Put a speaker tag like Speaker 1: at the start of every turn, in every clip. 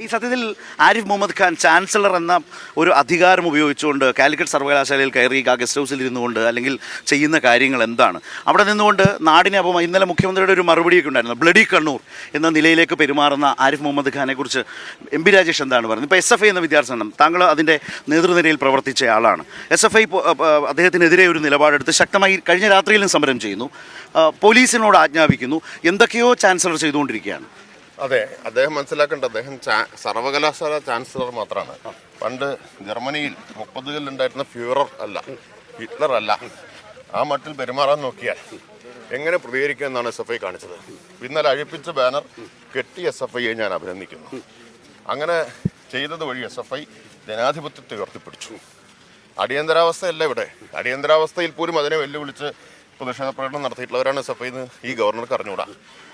Speaker 1: ഈ സത്യത്തിൽ ആരിഫ് മുഹമ്മദ് ഖാൻ ചാൻസലർ എന്ന ഒരു അധികാരം ഉപയോഗിച്ചുകൊണ്ട് കാലിക്കറ്റ് സർവകലാശാലയിൽ കയറി ഗസ്റ്റ് ഹൗസിൽ ഇരുന്നുകൊണ്ട് അല്ലെങ്കിൽ ചെയ്യുന്ന കാര്യങ്ങൾ എന്താണ്? അവിടെ നിന്നുകൊണ്ട് നാടിനെ അപ്പം ഇന്നലെ മുഖ്യമന്ത്രിയുടെ ഒരു മറുപടിയൊക്കെ ഉണ്ടായിരുന്നു. ബ്ലഡി കണ്ണൂർ എന്ന നിലയിലേക്ക് പെരുമാറുന്ന ആരിഫ് മുഹമ്മദ് ഖാനെ കുറിച്ച് എം പി രാജേഷ് എന്താണ് പറയുന്നത് ഇപ്പോൾ എസ് എഫ് ഐ എന്ന വിദ്യാർത്ഥിയാണ്. താങ്കൾ അതിന്റെ നേതൃനിരയിൽ പ്രവർത്തിച്ച ആളാണ്. എസ് എഫ് ഐ അദ്ദേഹത്തിനെതിരെ ഒരു നിലപാടെടുത്ത് ശക്തമായി കഴിഞ്ഞ രാത്രിയിലും സമരം ചെയ്യുന്നു. പോലീസിനോട് ആജ്ഞാപിക്കുന്നു. എന്തൊക്കെയോ ചാൻസലർ ചെയ്തുകൊണ്ടിരിക്കുകയാണ്.
Speaker 2: അതെ അദ്ദേഹം മനസ്സിലാക്കേണ്ട അദ്ദേഹം സർവകലാശാല ചാൻസലർ മാത്രമാണ്. പണ്ട് ജർമ്മനിയിൽ മുപ്പതുകളിൽ ഉണ്ടായിരുന്ന ഫ്യൂറർ അല്ല ഹിറ്റ്ലർ അല്ല. ആ മട്ടിൽ പെരുമാറാൻ നോക്കിയാൽ എങ്ങനെ പ്രതികരിക്കുക എന്നാണ് എസ് എഫ് ഐ കാണിച്ചത്. ഇന്നലെ അഴിപ്പിച്ച ബാനർ കെട്ടി എസ് എഫ് ഐയെ ഞാൻ അഭിനന്ദിക്കുന്നു. അങ്ങനെ ചെയ്തത് വഴി എസ് എഫ് ഐ ജനാധിപത്യത്തെ ഉയർത്തിപ്പിടിച്ചു. അടിയന്തരാവസ്ഥയല്ല ഇവിടെ. അടിയന്തരാവസ്ഥയിൽ പോലും അതിനെ വെല്ലുവിളിച്ച് പ്രതിഷേധ പ്രകടനം നടത്തിയിട്ടുള്ളവരാണ് എസ് എഫ് ഐന്ന് ഈ ഗവർണർക്ക് അറിഞ്ഞുകൂടാ.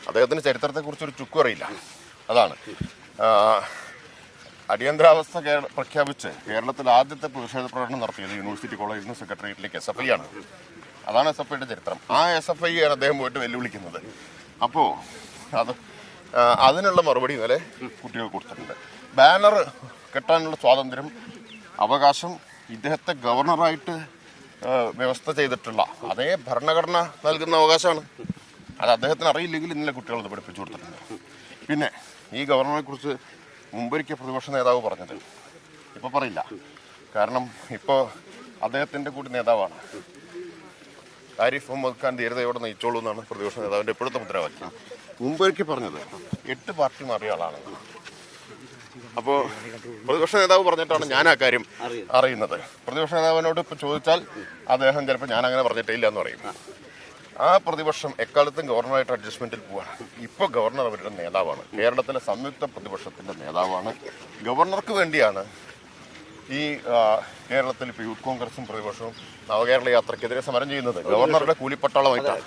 Speaker 2: അദ്ദേഹത്തിന് ചരിത്രത്തെക്കുറിച്ച് ഒരു ചുക്കും അറിയില്ല. അതാണ്. അടിയന്തരാവസ്ഥ പ്രഖ്യാപിച്ച് കേരളത്തിൽ ആദ്യത്തെ പ്രതിഷേധ പ്രകടനം നടത്തിയത് യൂണിവേഴ്സിറ്റി കോളേജിൽ നിന്ന് സെക്രട്ടേറിയറ്റിലേക്ക് എസ് എഫ് ഐ ആണ്. അതാണ് എസ് എഫ് ഐയുടെ ചരിത്രം. ആ എസ് എഫ് ഐ ആണ് അദ്ദേഹം പോയിട്ട് വെല്ലുവിളിക്കുന്നത്. അപ്പോൾ അത് അതിനുള്ള മറുപടി ഇന്നലെ കുട്ടികൾ കൊടുത്തിട്ടുണ്ട്. ബാനർ കെട്ടാനുള്ള സ്വാതന്ത്ര്യം അവകാശം ഇദ്ദേഹത്തെ ഗവർണറായിട്ട് വ്യവസ്ഥ ചെയ്തിട്ടുള്ള അതേ ഭരണഘടന നൽകുന്ന അവകാശമാണ്. അത് അദ്ദേഹത്തിന് അറിയില്ലെങ്കിൽ ഇന്നലെ കുട്ടികൾ അത് പഠിപ്പിച്ചു കൊടുത്തിട്ടുണ്ട്. പിന്നെ ഈ ഗവർണറെ കുറിച്ച് മുമ്പൊരിക്കൽ പ്രതിപക്ഷ നേതാവ് പറഞ്ഞത്. ഇപ്പോൾ പറയില്ല. കാരണം ഇപ്പോൾ അദ്ദേഹത്തിന്റെ കൂടി നേതാവാണ്. ആരിഫ് മുഹമ്മദ് ഖാൻ ധീരതയോടെ നയിച്ചോളൂ എന്നാണ് പ്രതിപക്ഷ നേതാവിന്റെ ഇപ്പോഴത്തെ മുദ്രാവാക്യം. മുമ്പൊരിക്കൽ പറഞ്ഞത് എട്ട് പാർട്ടി മാറിയ ആളാണ് അപ്പോൾ പ്രതിപക്ഷ നേതാവ് പറഞ്ഞിട്ടാണ് ഞാൻ ആ കാര്യം അറിയുന്നത്. പ്രതിപക്ഷ നേതാവിനോട് ഇപ്പോൾ ചോദിച്ചാൽ അദ്ദേഹം ചിലപ്പോൾ ഞാൻ അങ്ങനെ പറഞ്ഞിട്ടില്ല എന്ന് പറയും. ആ. പ്രതിപക്ഷം എക്കാലത്തും ഗവർണറായിട്ട് അഡ്ജസ്റ്റ്മെന്റിൽ പോവാണ്. ഇപ്പോൾ ഗവർണർ അവരുടെ നേതാവാണ്. കേരളത്തിലെ സംയുക്ത പ്രതിപക്ഷത്തിന്റെ നേതാവാണ്. ഗവർണർക്ക് വേണ്ടിയാണ് ഈ കേരളത്തിൽ ഇപ്പോൾ യൂത്ത് കോൺഗ്രസും പ്രതിപക്ഷവും നവകേരള യാത്രയ്ക്കെതിരെ സമരം ചെയ്യുന്നത്. ഗവർണറുടെ കൂലിപ്പട്ടാളമായിട്ടാണ്.